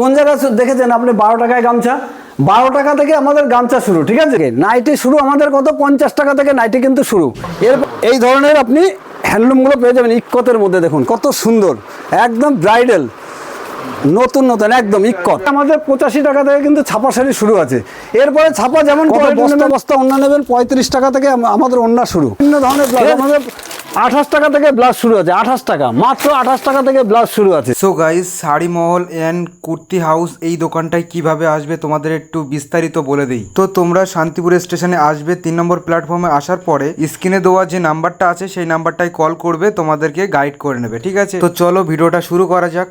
কোন জায়গায় দেখেছেন আপনি বারো টাকায় গামছা? বারো টাকা থেকে আমাদের গামছা শুরু, ঠিক আছে? নাইটি শুরু আমাদের কত? পঞ্চাশ টাকা থেকে নাইটি কিন্তু শুরু। এর এই ধরনের আপনি হ্যান্ডলুমগুলো পেয়ে যাবেন ইক্কতের মধ্যে, দেখুন, কত সুন্দর, একদম ব্রাইডাল। নতুন নতুন একদম ইক্কত আমাদের পঁচাশি টাকা থেকে কিন্তু ছাপা শাড়ি শুরু আছে। এরপরে ছাপা যেমন বস্তা বস্তা অন্য নেবেন? পঁয়ত্রিশ টাকা থেকে আমাদের অন্য শুরু। বিভিন্ন ধরনের ব্লাউজ আমাদের আঠাশ টাকা থেকে ব্লাউজ শুরু আছে আঠাশ টাকা। মাত্র আঠাশ টাকা থেকে ব্লাউজ শুরু আছে। So guys sari Mahal and kurti house এই দোকানটায় কীভাবে আসবে তোমাদের একটু বিস্তারিত বলে দিই। তো তোমরা শান্তিপুর স্টেশনে আসবে তিন নম্বর প্ল্যাটফর্মে আসার পরে স্ক্রিনে দেওয়া যে নাম্বারটা আছে সেই নাম্বারটায় কল করবে তোমাদেরকে গাইড করে নেবে ঠিক আছে? তো চলো ভিডিওটা শুরু করা যাক।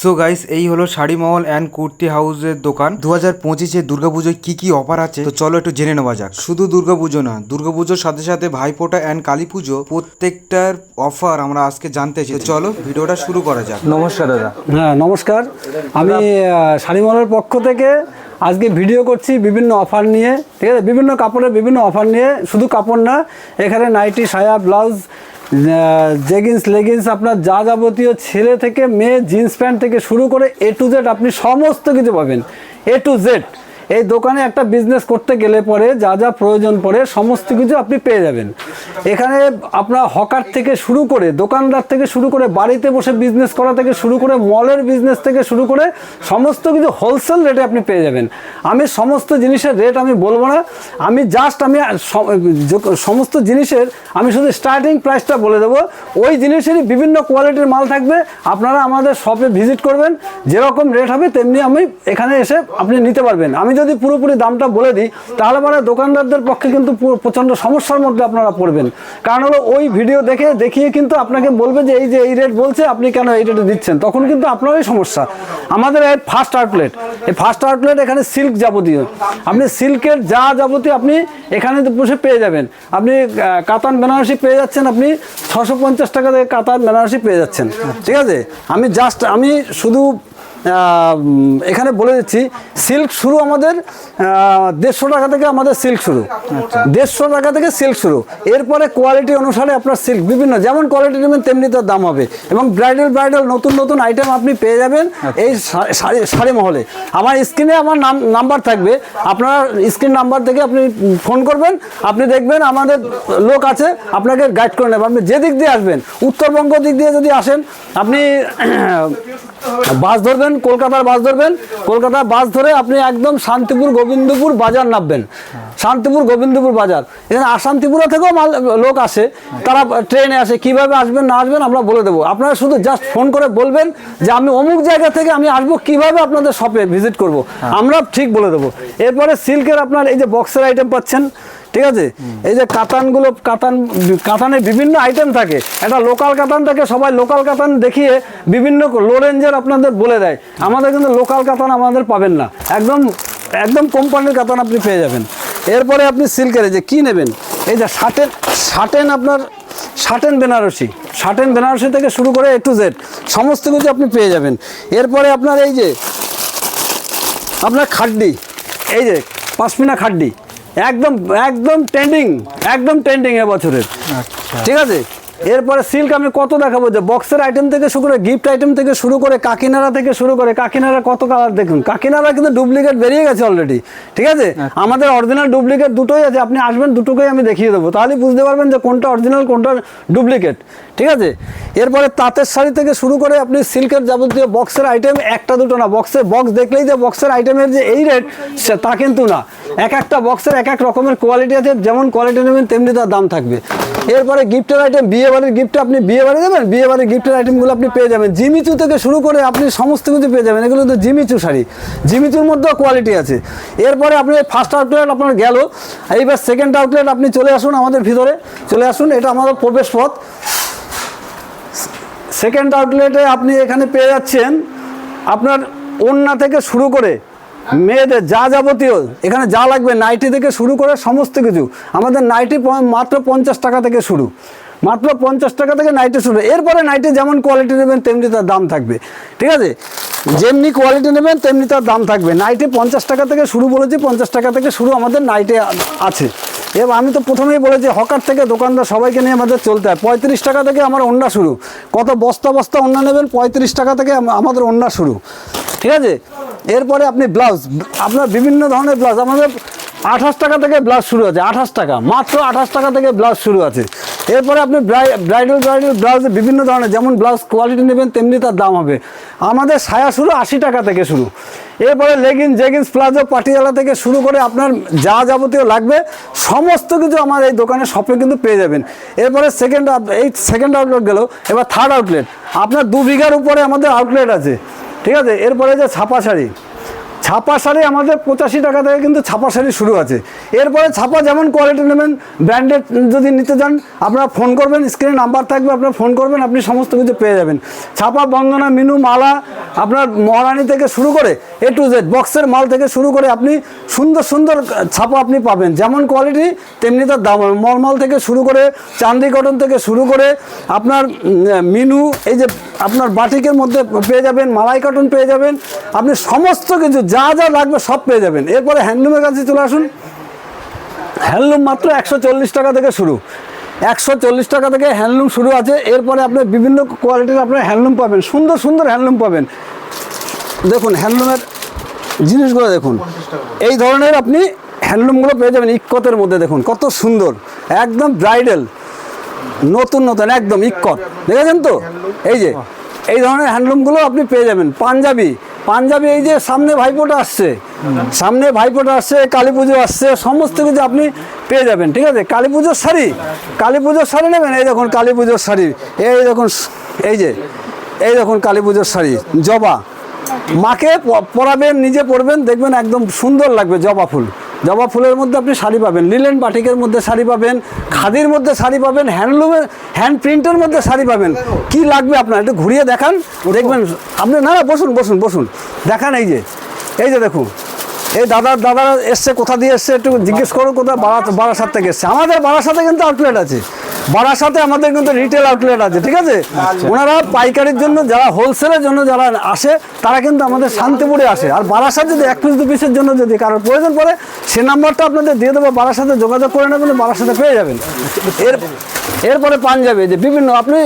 সো গাইস এই হলো শাড়ি মহল অ্যান্ড কুর্তি হাউসের দোকান। দু হাজার পঁচিশে দুর্গাপুজোয় কি কি অফার আছে? তো চলো একটু জেনে নেওয়া যাক। শুধু দুর্গাপুজো না দুর্গাপুজোর সাথে সাথে ভাইফোঁটা অ্যান্ড কালী পুজো প্রত্যেকটার অফার আমরা আজকে জানতে চাই চলো ভিডিওটা শুরু করা যাক। নমস্কার দাদা। হ্যাঁ নমস্কার। আমি শাড়ি মহলের পক্ষ থেকে আজকে ভিডিও করছি বিভিন্ন অফার নিয়ে। ঠিক আছে? বিভিন্ন কাপড়ের বিভিন্ন অফার নিয়ে। শুধু কাপড় না এখানে নাইটি সায়া ব্লাউজ জেগিন্স লেগিন্স আপনার যা যাবতীয় ছেলে থেকে মেয়ে জিন্স প্যান্ট থেকে শুরু করে এ টু জেড আপনি সমস্ত কিছু পাবেন। এ টু জেড এই দোকানে একটা বিজনেস করতে গেলে পরে যা যা প্রয়োজন পড়ে সমস্ত কিছু আপনি পেয়ে যাবেন। এখানে আপনার হকার থেকে শুরু করে দোকানদার থেকে শুরু করে বাড়িতে বসে বিজনেস করা থেকে শুরু করে মলের বিজনেস থেকে শুরু করে সমস্ত কিছু হোলসেল রেটে আপনি পেয়ে যাবেন। আমি সমস্ত জিনিসের রেট আমি বলব না, আমি জাস্ট আমি সমস্ত জিনিসের আমি শুধু স্টার্টিং প্রাইসটা বলে দেবো। ওই জিনিসেরই বিভিন্ন কোয়ালিটির মাল থাকবে, আপনারা আমাদের শপে ভিজিট করবেন, যেরকম রেট হবে তেমনি আমি এখানে এসে আপনি নিতে পারবেন। আমি যদি পুরোপুরি দামটা বলে দিই, তাহলে মানে দোকানদারদের পক্ষে কিন্তু পুরো- প্রচণ্ড সমস্যার মধ্যে আপনারা পড়বেন। কারণ হলো ওই ভিডিও দেখে, দেখিয়ে কিন্তু আপনাকে বলবে যে এই যে এই রেট বলছে, আপনি কেন এই রেটে দিচ্ছেন? তখন কিন্তু আপনারই সমস্যা। আমাদের এই ফার্স্ট আউটলেট এই ফার্স্ট আউটলেট এখানে সিল্ক যাবতীয়। আপনি সিল্কের যা যাবতীয় আপনি এখানে বসে পেয়ে যাবেন। আপনি কাতান বেনারসি পেয়ে যাচ্ছেন, আপনি ছশো পঞ্চাশ টাকা থেকে কাতান বেনারসি পেয়ে যাচ্ছেন। ঠিক আছে? আমি জাস্ট আমি শুধু এখানে বলে দিচ্ছি, সিল্ক শুরু আমাদের দেড়শো টাকা থেকে আমাদের সিল্ক শুরু। দেড়শো টাকা থেকে সিল্ক শুরু। এরপরে কোয়ালিটি অনুসারে আপনার সিল্ক বিভিন্ন, যেমন কোয়ালিটি নেবেন, তেমনি তার দাম হবে। এবং ব্রাইডাল ব্রাইডাল নতুন নতুন আইটেম আপনি পেয়ে যাবেন এই শাড়ি শাড়ি মহলে। আমার স্ক্রিনে আমার নাম নাম্বার থাকবে। আপনার স্ক্রিন নাম্বার থেকে আপনি ফোন করবেন। আপনি দেখবেন আমাদের লোক আছে, আপনাকে গাইড করে নেবে। আপনি যে দিক দিয়ে আসবেন, উত্তরবঙ্গ দিক দিয়ে যদি আসেন, আপনি বাস ধরবেন কলকাতার বাস ধরবেন। কলকাতার বাস ধরে আপনি একদম শান্তিপুর গোবিন্দপুর বাজার নামবেন। শান্তিপুর গোবিন্দপুর বাজার। এখানে আসাম ত্রিপুরা থেকেও মাল লোক আসে। তারা ট্রেনে আসে কীভাবে আসবেন না আসবেন আমরা বলে দেবো। আপনারা শুধু জাস্ট ফোন করে বলবেন যে আমি অমুক জায়গা থেকে আমি আসব কীভাবে আপনাদের শপে ভিজিট করব। আমরা ঠিক বলে দেবো। এরপরে সিল্কের আপনার এই যে বক্সের আইটেম পাচ্ছেন ঠিক আছে? এই যে কাতানগুলো কাতান কাতানে বিভিন্ন আইটেম থাকে। একটা লোকাল কাতান থাকে সবাই লোকাল কাতান দেখিয়ে বিভিন্ন লো রেঞ্জের আপনাদের বলে দেয়। আমাদের কিন্তু লোকাল কাতান আমাদের পাবেন না। একদম একদম কোম্পানির কাতান আপনি পেয়ে যাবেন। এরপরে আপনি সিল্কের যে কী নেবেন? এই যে শার্টেন শার্টেন আপনার শার্টেন বেনারসি। শার্টেন বেনারসি থেকে শুরু করে এ টু জেড সমস্ত কিছু আপনি পেয়ে যাবেন। এরপরে আপনার এই যে আপনার খাড্ডি। এই যে পাঁচমিনা খাড্ডি। একদম একদম ট্রেন্ডিং একদম ট্রেন্ডিং এবছরের ঠিক আছে? এরপরে সিল্ক আমি কত দেখাবো? যে বক্সের আইটেম থেকে শুরু করে গিফট আইটেম থেকে শুরু করে কাকিনারা থেকে শুরু করে কাকিনারা কত কালার দেখুন? কাকিনারা কিন্তু ডুপ্লিকেট বেরিয়ে গেছে অলরেডি ঠিক আছে? আমাদের অরিজিনাল ডুপ্লিকেট দুটোই আছে। আপনি আসবেন দুটোকেই আমি দেখিয়ে দেবো। তাহলে বুঝতে পারবেন যে কোনটা অরিজিনাল কোনটা ডুপ্লিকেট ঠিক আছে? এরপরে তাঁতের শাড়ি থেকে শুরু করে আপনি সিল্কের যাবতীয় বক্সের আইটেম একটা দুটো না বক্সে বক্স দেখলেই যে বক্সের আইটেমের যে এই রেট তা কিন্তু না। এক একটা বক্সের এক এক রকমের কোয়ালিটি আছে, যেমন কোয়ালিটি নেবেন তেমনি তার দাম থাকবে। এরপরে গিফটের আইটেম বিয়ে বাড়ির গিফট আপনি বিয়ে বাড়ি দেবেন, বিয়ে বাড়ির গিফটের আইটেমগুলো আপনি পেয়ে যাবেন। জিমিচু থেকে শুরু করে আপনি সমস্ত কিছু পেয়ে যাবেন। এগুলো তো জিমিচু শাড়ি। জিমিচুর মধ্যেও কোয়ালিটি আছে। এরপরে আপনি ফার্স্ট আউটলেট আপনার গেল। এইবার সেকেন্ড আউটলেট আপনি চলে আসুন আমাদের ভিতরে। চলে আসুন, এটা আমাদের প্রবেশ পথ। সেকেন্ড আউটলেটে আপনি এখানে পেয়ে যাচ্ছেন আপনার ওন্না থেকে শুরু করে মেয়েদের যা যাবতীয়, এখানে যা লাগবে, নাইটি থেকে শুরু করে সমস্ত কিছু। আমাদের নাইটি মাত্র পঞ্চাশ টাকা থেকে শুরু। মাত্র পঞ্চাশ টাকা থেকে নাইটি শুরু। এরপরে নাইটি যেমন কোয়ালিটি নেবেন, তেমনি তার দাম থাকবে। ঠিক আছে? যেমনি কোয়ালিটি নেবেন, তেমনি তার দাম থাকবে। নাইটি পঞ্চাশ টাকা থেকে শুরু বলেছি, পঞ্চাশ টাকা থেকে শুরু আমাদের নাইটে আছে। এবার আমি তো প্রথমেই বলেছি, হকার থেকে দোকানদার সবাইকে নিয়ে আমাদের চলতে হয়। পঁয়ত্রিশ টাকা থেকে আমার অন্যা শুরু। কত বস্তা বস্তা অন্য নেবেন, পঁয়ত্রিশ টাকা থেকে আমাদের অন্যা শুরু। ঠিক আছে? এরপরে আপনি ব্লাউজ, আপনার বিভিন্ন ধরনের ব্লাউজ, আমাদের আঠাশ টাকা থেকে ব্লাউজ শুরু আছে, আঠাশ টাকা, মাত্র আঠাশ টাকা থেকে ব্লাউজ শুরু আছে। এরপরে আপনি ব্রাইডাল ব্রাইডাল ব্লাউজে বিভিন্ন ধরনের, যেমন ব্লাউজ কোয়ালিটি নেবেন, তেমনি তার দাম হবে। আমাদের সায়া শুরু আশি টাকা থেকে শুরু। এরপরে লেগিন, জেগিন্স, প্লাজো, পাটিয়ালা থেকে শুরু করে আপনার যা যাবতীয় লাগবে, সমস্ত কিছু আমার এই দোকানে শপে কিন্তু পেয়ে যাবেন। এরপরে সেকেন্ড এই সেকেন্ড আউটলেট গেল, এবার থার্ড আউটলেট আপনার দু বিঘার উপরে আমাদের আউটলেট আছে, ঠিক আছে? এরপরে যে ছাপা শাড়ি। ছাপা শাড়ি আমাদের পঁচাশি টাকা থেকে কিন্তু ছাপা শাড়ি শুরু আছে। এরপরে ছাপা যেমন কোয়ালিটি নেবেন ব্র্যান্ডেড যদি নিতে চান, আপনারা ফোন করবেন স্ক্রিনে নাম্বার থাকবে, আপনারা ফোন করবেন, আপনি সমস্ত কিছু পেয়ে যাবেন। ছাপা বন্দনা মিনু, মালা, আপনার মহারানি থেকে শুরু করে এ টু জেড বক্সের মাল থেকে শুরু করে আপনি সুন্দর সুন্দর ছাপা আপনি পাবেন। যেমন কোয়ালিটি তেমনি তার দাম। মলমল থেকে শুরু করে চান্দি কটন থেকে শুরু করে আপনার মিনু, এই যে আপনার বাটিকের মধ্যে পেয়ে যাবেন, মালাই কটন পেয়ে যাবেন। আপনি সমস্ত কিছু যা যা লাগবে সব পেয়ে যাবেন। এরপরে হ্যান্ডলুমের কাছে চলে আসুন। হ্যান্ডলুম মাত্র একশো চল্লিশ টাকা থেকে শুরু। একশো চল্লিশ টাকা থেকে হ্যান্ডলুম শুরু আছে। এরপরে আপনি বিভিন্ন কোয়ালিটির আপনার হ্যান্ডলুম পাবেন। সুন্দর সুন্দর হ্যান্ডলুম পাবেন। দেখুন হ্যান্ডলুমের জিনিসগুলো দেখুন। এই ধরনের আপনি হ্যান্ডলুমগুলো পেয়ে যাবেন ইক্কতের মধ্যে। দেখুন, কত সুন্দর। একদম ব্রাইডাল নতুন নতুন, একদম ইক্কত দেখেছেন তো? এই যে, এই ধরনের হ্যান্ডলুমগুলো আপনি পেয়ে যাবেন। পাঞ্জাবি পাঞ্জাবি এই যে সামনে ভাইফোঁটা আসছে। সামনে ভাইফোঁটা আসছে, কালী পুজো আসছে, সমস্ত কিছু আপনি পেয়ে যাবেন, ঠিক আছে? কালী পুজোর শাড়ি, কালী পুজোর শাড়ি নেবেন? এই দেখুন কালী পুজোর শাড়ি। এই দেখুন, এই যে, এই দেখুন কালী পুজোর শাড়ি, জবা। মাকে পরাবেন, নিজে পরবেন, দেখবেন একদম সুন্দর লাগবে জবা ফুল। জবা ফুলের মধ্যে আপনি শাড়ি পাবেন, লিলেন বাটিকের মধ্যে শাড়ি পাবেন, খাদির মধ্যে শাড়ি পাবেন, হ্যান্ডলুমের, হ্যান্ড প্রিন্টের মধ্যে শাড়ি পাবেন। কি লাগবে আপনার? একটু ঘুরিয়ে দেখান, দেখবেন। আপনি, না না, বসুন বসুন বসুন। দেখান এই যে এই যে দেখুন। এই দাদার দাদারা এসছে, কোথা দিয়ে এসছে একটু জিজ্ঞেস করুন, কোথায়? বারা বারাসাত থেকে এসছে। আমাদের বারাসাতে কিন্তু আউটলেট আছে। বারাসাতে আমাদের কিন্তু রিটেল আউটলেট আছে ঠিক আছে? ওনারা পাইকারির জন্য যারা হোলসেলের জন্য যারা আসে তারা কিন্তু আমাদের শান্তিপুরে আসে। আর বারাসাত যদি এক পিস দু পিসের জন্য যদি কারোর প্রয়োজন পড়ে সে নাম্বারটা আপনাদের দিয়ে দেবো সাথে যোগাযোগ করে নেবেন বারাসাতে পেয়ে যাবেন। এর এরপরে পাঞ্জাবি যে বিভিন্ন আপনি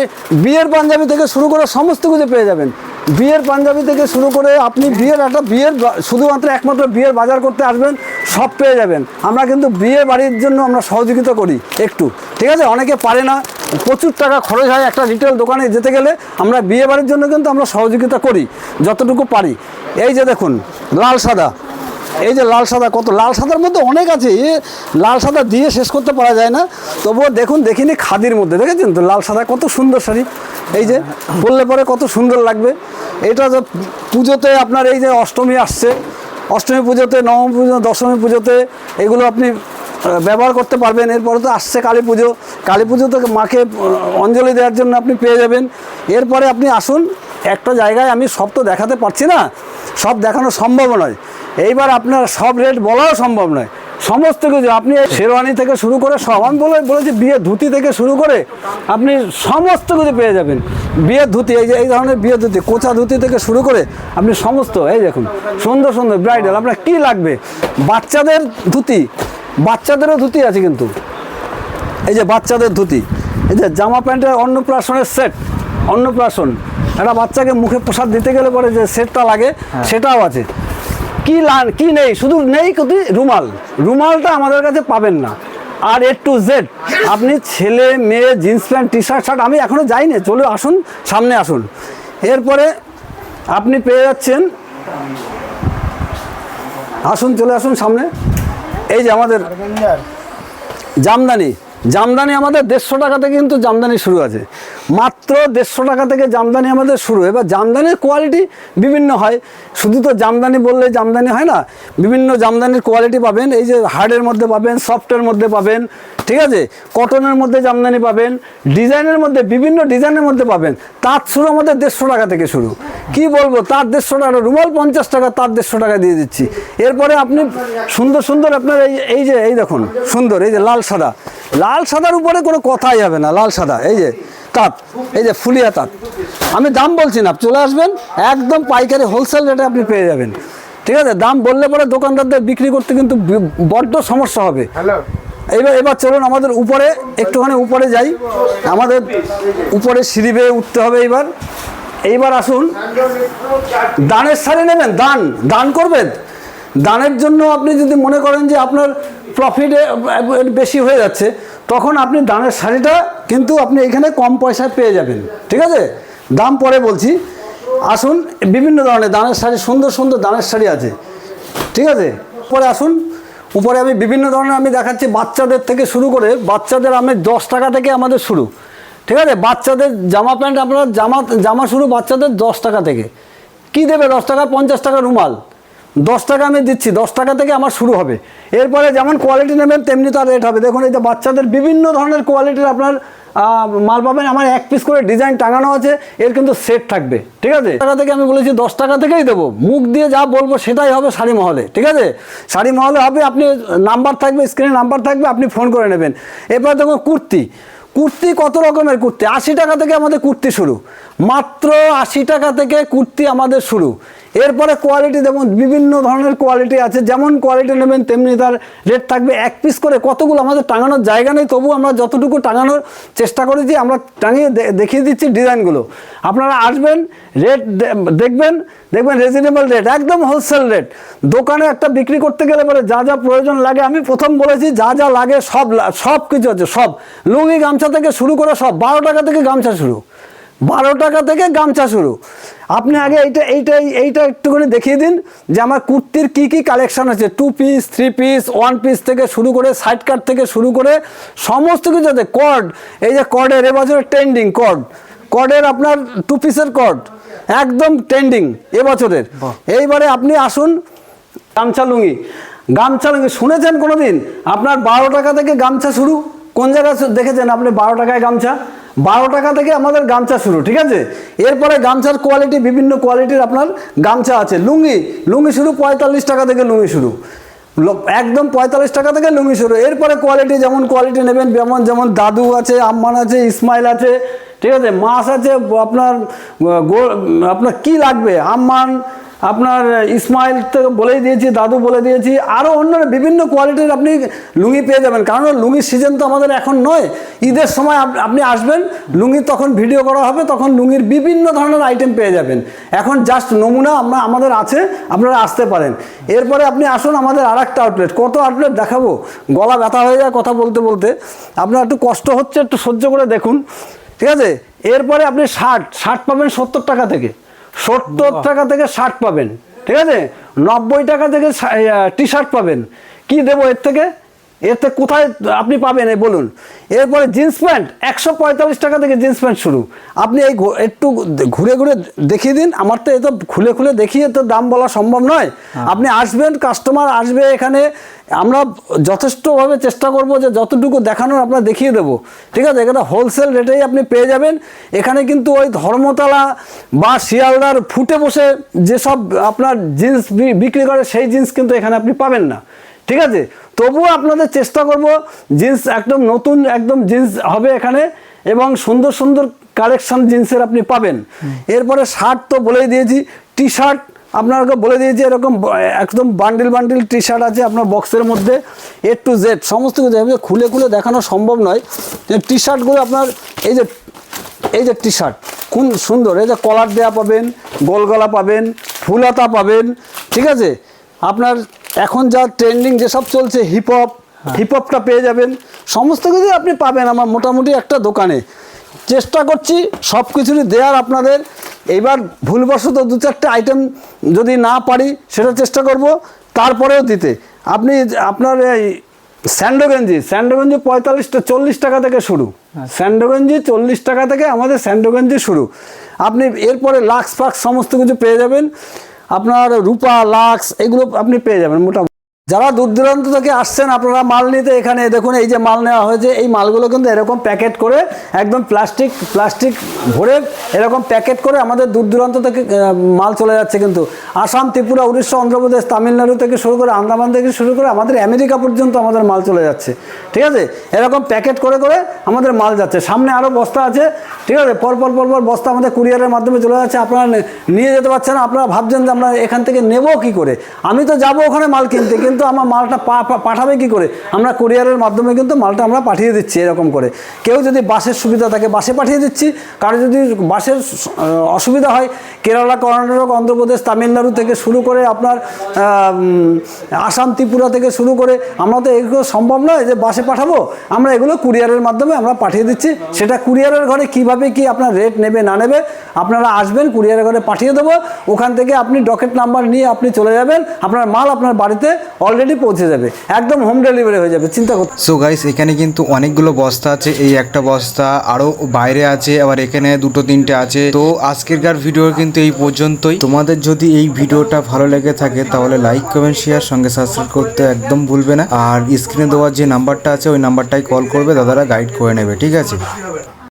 বিয়ের পাঞ্জাবি থেকে শুরু করে সমস্ত কিছু পেয়ে যাবেন। বিয়ের পাঞ্জাবি থেকে শুরু করে আপনি বিয়ের একটা বিয়ের শুধুমাত্র একমাত্র বিয়ের বাজার করতে আসবেন, সব পেয়ে যাবেন। আমরা কিন্তু বিয়ে বাড়ির জন্য আমরা সহযোগিতা করি একটু, ঠিক আছে? অনেকে পারে না। প্রচুর টাকা খরচ হয় একটা রিটেল দোকানে যেতে গেলে, আমরা বিয়ে বাড়ির জন্য কিন্তু আমরা সহযোগিতা করি, যতটুকু পারি। এই যে দেখুন, লাল সাদা। এই যে লাল সাদা কত, লাল সাদার মধ্যে অনেক আছে লাল সাদা দিয়ে শেষ করতে পারা যায় না। তবুও দেখুন, দেখিনি খাদির মধ্যে, দেখেছেন তো? লাল সাদা কত সুন্দর শাড়ি। এই যে, পরলে পরে কত সুন্দর লাগবে। এটা যে পুজোতে আপনার এই যে অষ্টমী আসছে, অষ্টমী পুজোতে, নবমী পুজো, দশমী পুজোতে এগুলো আপনি ব্যবহার করতে পারবেন। এরপরে তো আসছে কালী পুজো। কালী পুজোতে মাকে অঞ্জলি দেওয়ার জন্য আপনি পেয়ে যাবেন। এরপরে আপনি আসুন, একটা জায়গায় আমি সব তো দেখাতে পারছি না। সব দেখানো সম্ভব নয়। এইবার আপনার সব রেট বলাও সম্ভব নয়। সমস্ত কিছু আপনি শেরওয়ানি থেকে শুরু করে সব আমি বলে বলেছি বিয়ের ধুতি থেকে শুরু করে আপনি সমস্ত কিছু পেয়ে যাবেন। বিয়ের ধুতি এই যে এই ধরনের বিয়ের ধুতি কোচা ধুতি থেকে শুরু করে আপনি সমস্ত এই দেখুন সুন্দর সুন্দর ব্রাইডাল। আপনার কী লাগবে? বাচ্চাদের ধুতি বাচ্চাদেরও ধুতি আছে কিন্তু। এই যে বাচ্চাদের ধুতি এই যে জামা প্যান্টের অন্নপ্রাশনের সেট অন্নপ্রাশন। একটা বাচ্চাকে মুখে প্রসাদ দিতে গেলে পরে যে সেটটা লাগে সেটাও আছে। কি কি নেই? শুধু নেই কিন্তু রুমাল। রুমালটা আমাদের কাছে পাবেন না। আর এ টু জেড আপনি ছেলে মেয়ে jeans pant T shirt shirt আমি এখনও যাইনি। চলে আসুন সামনে আসুন। এরপরে আপনি পেয়ে যাচ্ছেন আসুন চলে আসুন সামনে। এই যে আমাদের জামদানি। জামদানি আমাদের দেড়শো টাকাতে কিন্তু জামদানি শুরু আছে। মাত্র দেড়শো টাকা থেকে জামদানি আমাদের শুরু। এবার জামদানির কোয়ালিটি বিভিন্ন হয়। শুধু তো জামদানি বললে জামদানি হয় না, বিভিন্ন জামদানির কোয়ালিটি পাবেন। এই যে হার্ডের মধ্যে পাবেন, সফটের মধ্যে পাবেন, ঠিক আছে? কটনের মধ্যে জামদানি পাবেন, ডিজাইনের মধ্যে, বিভিন্ন ডিজাইনের মধ্যে পাবেন। তার শুরু আমাদের দেড়শো টাকা থেকে শুরু। কি বলব? তার দেড়শো টাকা রুমাল পঞ্চাশ টাকা তার দেড়শো টাকা দিয়ে দিচ্ছি। এরপরে আপনি সুন্দর সুন্দর আপনার এই এই যে, এই দেখুন, সুন্দর, এই যে লাল সাদা। লাল সাদার উপরে কোনো কথাই হবে না, লাল সাদা, এই যে। তাঁত এই যে ফুলিয়া তাঁত আমি দাম বলছি না চলে আসবেন একদম পাইকারি হোলসেল রেটে আপনি পেয়ে যাবেন। ঠিক আছে দাম বললে পরে দোকানদারদের বিক্রি করতে কিন্তু বড্ড সমস্যা হবে। এবার এবার চলুন আমাদের উপরে একটুখানি উপরে যাই। আমাদের উপরে সিঁড়ি বেয়ে উঠতে হবে এবার এইবার আসুন। দানের শাড়ি নেবেন দান দান করবেন? দানের জন্য আপনি যদি মনে করেন যে আপনার প্রফিট বেশি হয়ে যাচ্ছে, তখন আপনি দানের শাড়িটা কিন্তু আপনি এখানে কম পয়সায় পেয়ে যাবেন, ঠিক আছে? দাম পরে বলছি, আসুন, বিভিন্ন ধরনের দানের শাড়ি, সুন্দর সুন্দর দানের শাড়ি আছে, ঠিক আছে? পরে আসুন, উপরে আমি বিভিন্ন ধরনের আমি দেখাচ্ছি, বাচ্চাদের থেকে শুরু করে বাচ্চাদের আমি দশ টাকা থেকে আমাদের শুরু, ঠিক আছে? বাচ্চাদের জামা প্যান্ট আপনার জামা জামা শুরু বাচ্চাদের দশ টাকা থেকে। কি দেবে দশ টাকা? পঞ্চাশ টাকা রুমাল। দশ টাকা আমি দিচ্ছি, দশ টাকা থেকে আমার শুরু হবে। এরপরে যেমন কোয়ালিটি নেবেন, তেমনি তার রেট হবে। দেখুন, এই যে বাচ্চাদের বিভিন্ন ধরনের কোয়ালিটির আপনার মাল পাবেন। আমার এক পিস করে ডিজাইন টাঙানো আছে, এর কিন্তু সেট থাকবে, ঠিক আছে? টাকা থেকে আমি বলেছি, দশ টাকা থেকেই দেবো। মুখ দিয়ে যা বলব সেটাই হবে শাড়ি মহলে, ঠিক আছে? শাড়ি মহলে হবে, আপনি নাম্বার থাকবে স্ক্রিনে নাম্বার থাকবে, আপনি ফোন করে নেবেন। এরপর দেখুন, কুর্তি। কুর্তি কত রকমের কুর্তি? আশি টাকা থেকে আমাদের কুর্তি শুরু। মাত্র আশি টাকা থেকে কুর্তি আমাদের শুরু। এরপরে কোয়ালিটি যেমন বিভিন্ন ধরনের কোয়ালিটি আছে, যেমন কোয়ালিটি নেবেন তেমনি তার রেট থাকবে এক পিস করে কতগুলো আমাদের টাঙানোর জায়গা নেই তবু আমরা যতটুকু টাঙানোর চেষ্টা করেছি, আমরা টাঙিয়ে দেখিয়ে দিচ্ছি ডিজাইনগুলো। আপনারা আসবেন রেট দেখবেন দেখবেন রিজনেবল রেট একদম হোলসেল রেট দোকানে একটা বিক্রি করতে গেলে পরে যা যা প্রয়োজন লাগে, আমি প্রথম বলেছি যা যা লাগে সব সব কিছু আছে, সব। লুঙ্গি গামছা থেকে শুরু করে সব, বারো টাকা থেকে গামছা শুরু। বারো টাকা থেকে গামছা শুরু। আপনি আগে এইটা এইটা এইটা একটুখানি দেখিয়ে দিন যে আমার কুর্তির কি কি কালেকশন আছে। Two piece three piece one piece থেকে শুরু করে সাইড কাট থেকে শুরু করে সমস্ত কিছু আছে। কর্ড এই যে কর্ডের এবছরের ট্রেন্ডিং কর্ড কর্ডের আপনার টু পিসের কর্ড একদম ট্রেন্ডিং এবছরের এইবারে আপনি আসুন গামছা লুঙ্গি। গামছা লুঙ্গি শুনেছেন কোনোদিন? আপনার বারো টাকা থেকে গামছা শুরু। কোন জায়গায় দেখেছেন আপনি বারো টাকায় গামছা? বারো টাকা থেকে আমাদের গামছা শুরু, ঠিক আছে? এরপরে গামছার কোয়ালিটি বিভিন্ন কোয়ালিটির আপনার গামছা আছে। লুঙ্গি লুঙ্গি শুরু পঁয়তাল্লিশ টাকা থেকে লুঙ্গি শুরু। একদম পঁয়তাল্লিশ টাকা থেকে লুঙ্গি শুরু। এরপরে কোয়ালিটি যেমন কোয়ালিটি নেবেন, যেমন যেমন দাদু আছে আম্মান আছে, ইসমাইল আছে, ঠিক আছে? মাছ আছে, আপনার আপনার কি লাগবে? আম্মান আপনার ইসমাইল তো বলেই দিয়েছি, দাদু বলে দিয়েছি আরও অন্য বিভিন্ন কোয়ালিটির আপনি লুঙ্গি পেয়ে যাবেন। কারণ লুঙ্গির সিজন তো আমাদের এখন নয়, ঈদের সময় আপ- আপনি আসবেন, লুঙ্গি তখন ভিডিও করা হবে, তখন লুঙ্গির বিভিন্ন ধরনের আইটেম পেয়ে যাবেন। এখন জাস্ট নমুনা আমরা, আমাদের আছে, আপনারা আসতে পারেন। এরপরে আপনি আসুন আমাদের আর একটা আউটলেট কত আউটলেট দেখাবো? গলা ব্যথা হয়ে যায় কথা বলতে বলতে। আপনার একটু কষ্ট হচ্ছে, একটু সহ্য করে দেখুন। ঠিক আছে? এরপরে আপনি শার্ট শার্ট পাবেন সত্তর টাকা থেকে। সত্তর টাকা থেকে শার্ট পাবেন ঠিক আছে? নব্বই টাকা থেকে টি শার্ট পাবেন। কি দেবো এর থেকে? থেকে কোথায় আপনি পাবেন? এই বলুন। এরপরে জিন্স প্যান্ট একশো পঁয়তাল্লিশ টাকা থেকে জিন্স প্যান্ট শুরু। আপনি এই একটু ঘুরে ঘুরে দেখিয়ে দিন আমার তো এ তো খুলে খুলে দেখিয়ে তো দাম বলা সম্ভব নয়। আপনি আসবেন কাস্টমার আসবে এখানে আমরা যথেষ্টভাবে চেষ্টা করব যে যতটুকু দেখানোর আপনার দেখিয়ে দেবো। ঠিক আছে? এখানে হোলসেল রেটেই আপনি পেয়ে যাবেন। এখানে কিন্তু ওই ধর্মতলা বা শিয়ালদার ফুটে বসে যেসব আপনার জিন্স বিক্রি করে সেই জিন্স কিন্তু এখানে আপনি পাবেন না। ঠিক আছে? তবুও আপনাদের চেষ্টা করব জিন্স একদম নতুন, একদম জিন্স হবে এখানে এবং সুন্দর সুন্দর কালেকশন জিন্সের আপনি পাবেন। এরপরে শার্ট তো বলেই দিয়েছি টি শার্ট আপনাকে বলে দিয়েছি, এরকম, একদম বান্ডিল বান্ডিল টি শার্ট আছে আপনার বক্সের মধ্যে এ টু জেড সমস্ত কিছু। খুলে খুলে দেখানো সম্ভব নয়। টি শার্টগুলো আপনার, এই যে এই যে টি শার্ট কোন সুন্দর, এই যে কলার দেওয়া পাবেন, গোলগলা পাবেন, ফুলাতা পাবেন, ঠিক আছে? আপনার এখন যা ট্রেন্ডিং যেসব চলছে হিপ হপ হিপ হপটা পেয়ে যাবেন। সমস্ত কিছু আপনি পাবেন আমার মোটামুটি একটা দোকানে। চেষ্টা করছি সব কিছুরই দেওয়ার আপনাদের। এইবার ভুলবশত দু চারটে আইটেম যদি না পারি সেটা চেষ্টা করব তারপরেও দিতে। আপনি আপনার এই স্যান্ডো গেঞ্জি স্যান্ডো পঁয়তাল্লিশটা চল্লিশ টাকা থেকে শুরু। স্যান্ডো গেঞ্জি চল্লিশ টাকা থেকে আমাদের স্যান্ডো গেঞ্জি শুরু। আপনি এরপরে লাক্স ফাক্স সমস্ত কিছু পেয়ে যাবেন। আপনার রূপা লাক্স এগুলো আপনি পেয়ে যাবেন মোটামুটি। যারা দূর দূরান্ত থেকে আসছেন, আপনারা মাল নিতে এখানে দেখুন, এই যে মাল নেওয়া হয়েছে, এই মালগুলো কিন্তু এরকম প্যাকেট করে একদম প্লাস্টিক প্লাস্টিক ভরে এরকম প্যাকেট করে আমাদের দূর দূরান্ত থেকে মাল চলে যাচ্ছে কিন্তু। আসাম, ত্রিপুরা, উড়িষ্যা, অন্ধ্রপ্রদেশ, তামিলনাড়ু থেকে শুরু করে আন্দামান থেকে শুরু করে আমাদের আমেরিকা পর্যন্ত আমাদের মাল চলে যাচ্ছে। ঠিক আছে? এরকম প্যাকেট করে করে আমাদের মাল যাচ্ছে। সামনে আরও বস্তা আছে। ঠিক আছে? পরপর পরপর বস্তা আমাদের কুরিয়ারের মাধ্যমে চলে যাচ্ছে। আপনারা নিয়ে যেতে পারছেন আপনারা ভাবছেন যে আমরা এখান থেকে নেব কি করে? আমি তো যাব ওখানে মাল কিনতে, কিন্তু কিন্তু আমার মালটা পাঠাবে কি করে? আমরা কুরিয়ারের মাধ্যমে কিন্তু মালটা আমরা পাঠিয়ে দিচ্ছি এরকম করে। কেউ যদি বাসের সুবিধা থাকে, বাসে পাঠিয়ে দিচ্ছি। কারও যদি বাসের অসুবিধা হয় কেরালা, কর্ণাটক, অন্ধ্রপ্রদেশ, তামিলনাড়ু থেকে শুরু করে আপনার আসাম, ত্রিপুরা থেকে শুরু করে আমরা তো এগুলো সম্ভব নয় যে বাসে পাঠাবো। আমরা এগুলো কুরিয়ারের মাধ্যমে আমরা পাঠিয়ে দিচ্ছি। সেটা কুরিয়ারের ঘরে কীভাবে কি আপনার রেট নেবে, না নেবে, আপনারা আসবেন, কুরিয়ারের ঘরে পাঠিয়ে দেবো। ওখান থেকে আপনি ডকেট নাম্বার নিয়ে আপনি চলে যাবেন। আপনার মাল আপনার বাড়িতে অলরেডি পৌঁছে যাবে। একদম হোম ডেলিভারি হয়ে যাবে, চিন্তা করতে সো গাইস এখানে কিন্তু অনেকগুলো বস্তা আছে। এই একটা বস্তা আরও বাইরে আছে, আবার এখানে দুটো তিনটে আছে। তো আজকেরকার ভিডিও কিন্তু এই পর্যন্তই। তোমাদের যদি এই ভিডিওটা ভালো লেগে থাকে, তাহলে লাইক কমেন্ট শেয়ার সঙ্গে সাবস্ক্রাইব করতে একদম ভুলবে না। আর স্ক্রিনে দেওয়ার যে নাম্বারটা আছে, ওই নাম্বারটাই কল করবে, দাদারা গাইড করে নেবে, ঠিক আছে?